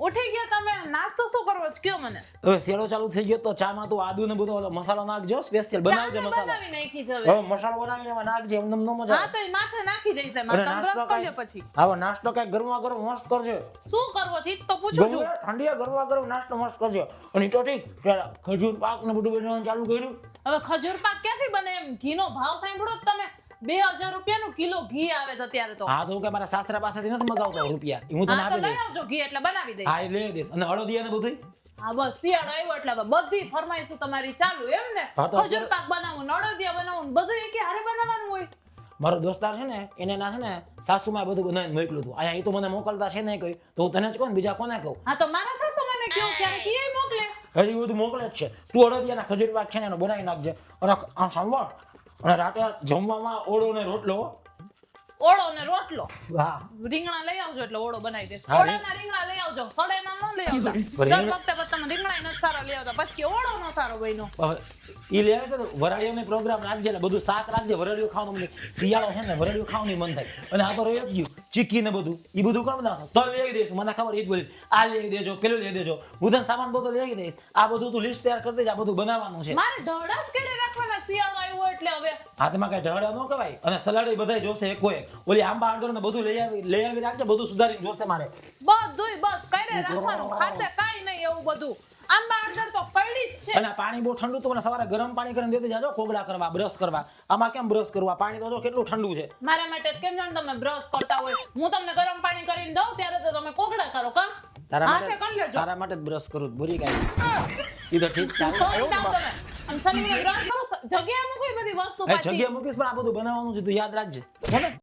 ઉઠી ગયા તમે નાસ્તો શું કરવો છે? કયો મને? હવે શેડો ચાલુ થઈ ગયો તો ચામાં તું આદુ ને બધો ઓલો મસાલો નાખજો સ્પેશિયલ બનાવજો મસાલો. બનાવી નાખી જવે હવે? મસાલો બનાવીને એમાં નાખજે એમ નમ નમ હા તો એ માથે નાખી દઈશ એમાં. તમે બ્રશ પછી. હવે નાસ્તો કઈ ગરમા ગરમ મસ્ત કરજો. શું કરવો છે? તો પૂછું છું. ઠંડીયા ગરમા ગરમ નાસ્તો મસ્ત કરજો. અને તો ઠીક ખજૂર પાક ને બધું બનાવવાનું ચાલુ કર્યું. હવે ખજૂર પાક ક્યાંથી બને એમ? ઘીનો ભાવ સાંભળો તમે. બે હજાર રૂપિયાનું કિલો ઘી આવે છે અત્યારે તો. હા તો હું કે મારા સાસરા પાસેથી નથી મગાવતો રૂપિયા. હું તને હા તો આપી લઈ દઈશ. આવજો ઘી એટલે બનાવી દઈશ. હા એ લઈ દઈશ. અને અડદિયા ને બધું હા બસ શિયાળો આવ્યો એટલે હવે બધી ફરમાઈશું તમારી ચાલુ એમ ને? હા તો ખજૂર પાક બનાવવું નળદિયા બનાવવું બધું એકે હારે બનાવવાનું હોય. મારો દોસ્તાર છે ને એને ના છે ને સાસુમાં બધું બનાવીને મોકલું હતું. અહીંયા એ તો મને મોકલતા છે નહીં કઈ. તો હું તને જ કહું ને બીજા કોને કહું? હા તો મારા સાસુ મને કયો ક્યારે કીએ મોકલે. હજી બધું મોકલે જ છે. તું અડદિયાના ખજૂર પાક છે ને એનો બનાવી નાખજે. અને આ સાંભળ અને રાતે જમવામાં ઓળો ને રોટલો ઓળો ને રોટલો? હા રીંગણા લઈ આવજો એટલે ઓળો બનાવી દઈશ. હા, ઓળાના રીંગણા લઈ આવજો. સડેના ન લઈ આવતા. રીંગણા- દર વખતે પછી તમે રીંગણા ન સારા લઈ આવતા. પછી ઓળો નો સારો બન્યો. ઈ લે છે વરાળીઓનો પ્રોગ્રામ રાખજે ને બધું શાક રાખજે વરાળીઓ ખાવાનું મને શિયાળો છે ને વરાળીઓ ખાવાની મન થાય. અને આ તો રહી ગયું ચીકી ને બધું ઈ બધું કોણ બનાવશે તો લેવી દઈશ મને ખબર ઈ જ બોલી આ લેવી દેજો પેલું લઈ દેજો હું તને સામાન બધું લેવી દઈશ. આ બધું તું લિસ્ટ તૈયાર કરી દેજે આ બધું બનાવવાનું છે. મારે ઢોળા જ કરી રાખવાના શિયાળો આવ્યો એટલે હવે. હાથમાં કઈ ઢળા ન કવાય અને સલાડ બધાય જોશે એકો એક ઓલી આંબા હળદર ને બધું લઈ આવી લઈ આવી રાખજે બધું સુધારીને જોશે મારે. બધુંય બસ કરે રાખવાનું ખાતે કાઈ નહીં એવું બધું. આંબા હળદર તો પડી જ છે. અને પાણી બહુ ઠંડુ તો મને સવારે ગરમ પાણી કરીને દેતી જાજો કોગળા કરવા બ્રશ કરવા. આમાં કેમ બ્રશ કરવા? પાણી તો જો કેટલું ઠંડુ છે. મારા માટે કેમ જાણ તમે બ્રશ કરતા હોય. હું તમને ગરમ પાણી કરીને દઉં ત્યારે તો તમે કોગળા કરો કા? તારા માટે તારા માટે જ બ્રશ કરું બુરી કાંઈ ઈ તો ઠીક ચાલે આમ બ્રશ કરો જગ્યાએ મૂકો બધી વસ્તુ પાછી. જગ્યા મૂકીશ પણ આ બધું બનાવવાનું છે તું યાદ રાખજે. ને?